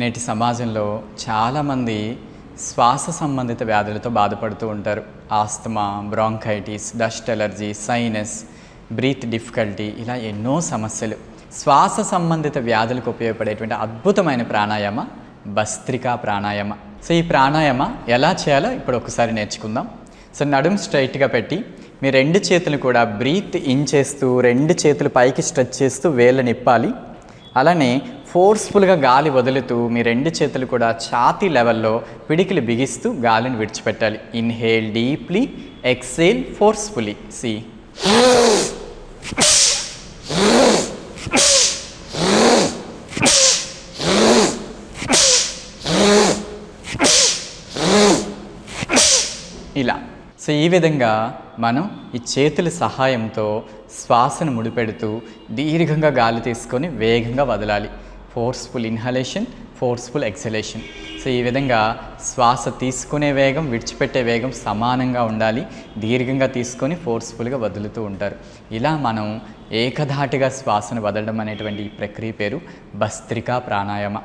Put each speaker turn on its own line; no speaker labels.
నేటి సమాజంలో చాలామంది శ్వాస సంబంధిత వ్యాధులతో బాధపడుతూ ఉంటారు. Asthma bronchitis dust allergy sinus breath difficulty ఇలా ఎన్నో సమస్యలు. శ్వాస సంబంధిత వ్యాధులకు ఉపయోగపడేటువంటి అద్భుతమైన ప్రాణాయామ భస్త్రికా ప్రాణాయామ. సో ఈ ప్రాణాయామ ఎలా చేయాలో ఇప్పుడు ఒకసారి నేర్చుకుందాం. సో నడుము స్ట్రైట్గా పెట్టి మీ రెండు చేతులు కూడా బ్రీత్ ఇన్ చేస్తూ రెండు చేతులు పైకి స్ట్రెచ్ చేస్తూ వేళ్ళ నిప్పాలి. అలానే ఫోర్స్ఫుల్గా గాలి వదులుతూ మీ రెండు చేతులు కూడా ఛాతీ లెవెల్లో పిడికిలు బిగిస్తూ గాలిని విడిచిపెట్టాలి. Inhale deeply exhale forcefully see. ఇలా. సో ఈ విధంగా మనం ఈ చేతుల సహాయంతో శ్వాసను ముడిపెడుతూ దీర్ఘంగా గాలి తీసుకొని వేగంగా వదలాలి. Forceful inhalation forceful exhalation so ఈ విధంగా శ్వాస తీసుకునే వేగం విడిచిపెట్టే వేగం సమానంగా ఉండాలి. దీర్ఘంగా తీసుకొని ఫోర్స్ఫుల్గా వదులుతూ ఉంటారు. ఇలా మనం ఏకధాటిగా శ్వాసను వదలడం అనేటువంటి ఈ ప్రక్రియ పేరు భస్త్రికా ప్రాణాయామ.